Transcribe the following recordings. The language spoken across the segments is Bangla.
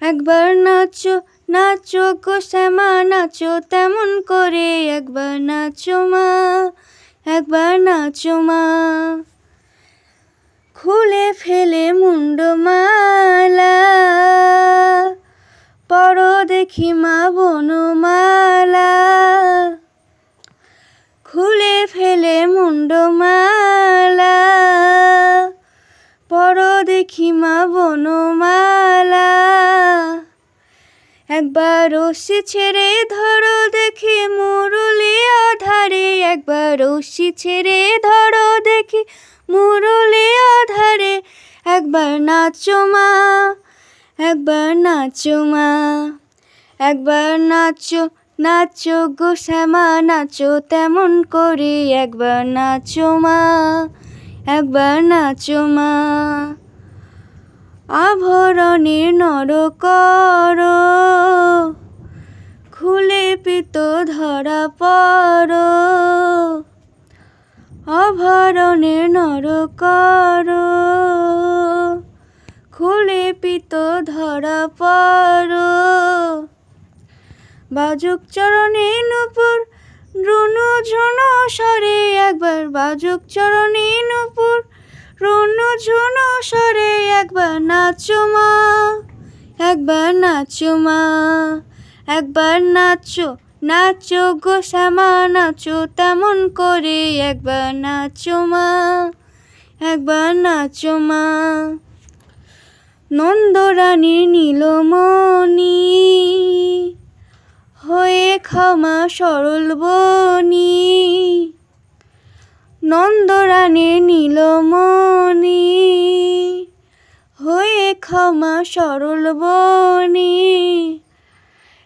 একবার নাচো নাচো গো শ্যামা, নাচো তেমন করে। একবার নাচো মা, একবার নাচো মা। খুলে ফেলে মুন্ডমালা পরো দেখি মা বনমালা। খুলে ফেলে মুন্ডমালা পরো দেখি মা বনমালা। একবার রশি ছেড়ে ধরো, দেখি মুরলি আধারে। একবার রশি ছেড়ে ধরো, দেখি মুরলি আধারে। একবার নাচো মা, একবার নাচো মা, একবার নাচো নাচো গো শ্যামা, নাচো তেমন করে। একবার নাচো মা, একবার নাচো মা। আভরণের নরকর খুলে পিত ধরা পর। আভরণের নরকর খুলে পিত ধরা পর। বাজুক চরণে নুপুর রুনু ঝুনু সরে একবার বাজুক চরণে নুপুর। একবার নাচো মা, একবার নাচো মা, একবার নাচো নাচো গো শ্যামা, নাচো তেমন করে একবার নাচো মা, একবার নাচো মা। নন্দরানী নীলমণি, হয়ে ক্ষমা সরল বনি নন্দরানী নীলমণি ক্ষমা সরল বনি।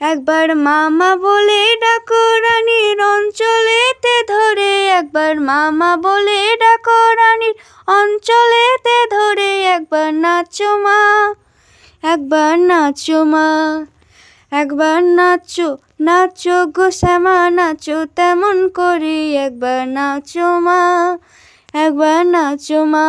একবার মামা বলে ডাকো রানীর অঞ্চলেতে ধরে, একবার মামা বলে ডাকো রানীর অঞ্চলেতে ধরে, একবার নাচো মা, একবার নাচো মা, একবার নাচো নাচো গো শ্যামা, নাচো তেমন করে, একবার নাচো মা, একবার নাচো মা।